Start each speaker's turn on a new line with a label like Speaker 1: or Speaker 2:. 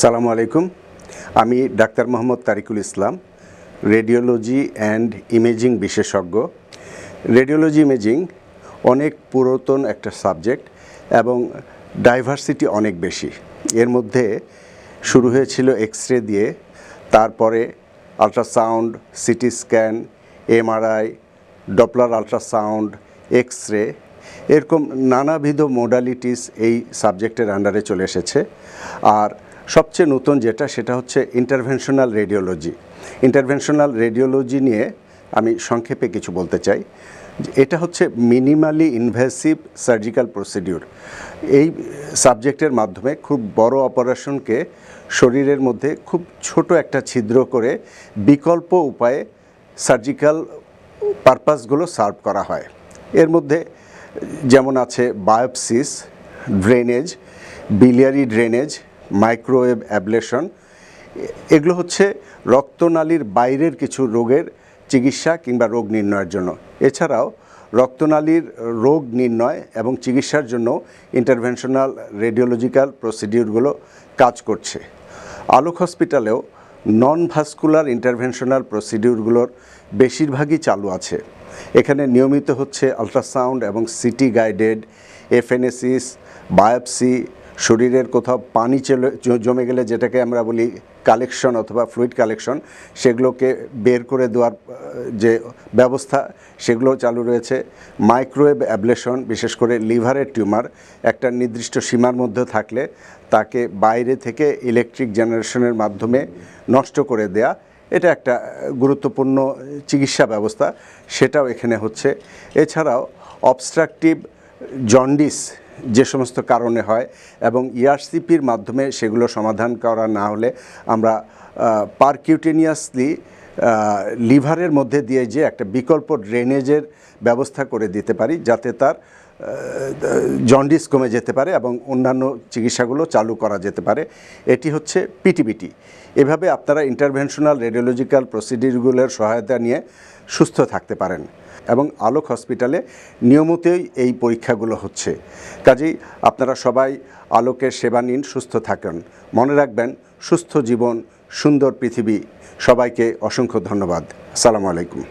Speaker 1: সালামু আলাইকুম। আমি doctor Mohammad Tariqul Islam, radiology and imaging বিশেষজ্ঞ। রেডিওলজি ইমেজিং অনেক পুরাতন একটা সাবজেক্ট এবং ডাইভার্সিটি অনেক বেশি। এর মধ্যে শুরু হয়েছিল এক্স রে দিয়ে, তারপরে ultrasound, CT scan, MRI, Doppler ultrasound X ray এরকম নানাবিধ মোডালিটিস এই সাবজেক্টের আন্ডারে চলে এসেছে। আর সবচেয়ে নতুন যেটা, সেটা হচ্ছে ইন্টারভেনশনাল রেডিওলজি ইন্টারভেনশনাল রেডিওলজি নিয়ে আমি সংক্ষেপে কিছু বলতে চাই। এটা হচ্ছে মিনিমালি ইনভেসিভ সার্জিক্যাল প্রসিডিউর এই সাবজেক্টের মাধ্যমে খুব বড় অপারেশনকে শরীরের মধ্যে খুব ছোট একটা ছিদ্র করে বিকল্প উপায়ে সার্জিক্যাল পারপাসগুলো সার্ভ করা হয়। এর মধ্যে যেমন আছে biopsies drainage biliary drainage microwave ablation. এগুলো হচ্ছে রক্তনালীর বাইরের কিছু রোগের চিকিৎসা কিংবা রোগ নির্ণয়ের জন্য। এছাড়াও রক্তনালীর রোগ নির্ণয় এবং চিকিৎসার জন্য ইন্টারভেনশনাল রেডিওলজিক্যাল প্রসিডিউরগুলো কাজ করছে। আলোক হসপিটালেও নন ভাস্কুলার ইন্টারভেনশনাল প্রসিডিউরগুলোর বেশিরভাগই চালু আছে। এখানে নিয়মিত হচ্ছে আলট্রাসাউন্ড এবং সিটি গাইডেড, এফএনএসিস, বায়োপসি শরীরের কোথাও পানি চলে জমে গেলে যেটাকে আমরা বলি কালেকশন অথবা ফ্লুইড কালেকশন, সেগুলোকে বের করে দেওয়ার যে ব্যবস্থা, সেগুলো চালু রয়েছে। মাইক্রোওয়েভ অ্যাবলেশন, বিশেষ করে লিভারের টিউমার, একটা নির্দিষ্ট সীমার মধ্যে থাকলে তাকে বাইরে থেকে ইলেকট্রিক জেনারেশনের মাধ্যমে নষ্ট করে দেয়া, এটা একটা গুরুত্বপূর্ণ চিকিৎসা ব্যবস্থা। সেটাও এখানে হচ্ছে। এছাড়াও অবস্ট্রাকটিভ জন্ডিস যে সমস্ত কারণে হয় এবং ইআরসিপির মাধ্যমে সেগুলো সমাধান করা না হলে আমরা পারকিউটেনিয়াসলি লিভারের মধ্যে দিয়ে যে একটা বিকল্প ড্রেনেজের ব্যবস্থা করে দিতে পারি যাতে তার জন্ডিস কমে যেতে পারে এবং অন্যান্য চিকিৎসাগুলো চালু করা যেতে পারে, এটি হচ্ছে পিটিবিটি এভাবে আপনারা ইন্টারভেনশনাল রেডিওলজিক্যাল প্রসিডিউরগুলোর সহায়তা নিয়ে সুস্থ থাকতে পারেন। এবং আলোক হসপিটালে নিয়মিতই এই পরীক্ষাগুলো হচ্ছে। কাজেই আপনারা সবাই আলোকের সেবা নিন, সুস্থ থাকেন। মনে রাখবেন, সুস্থ জীবন, সুন্দর পৃথিবী। সবাইকে অসংখ্য ধন্যবাদ। আসসালামু আলাইকুম।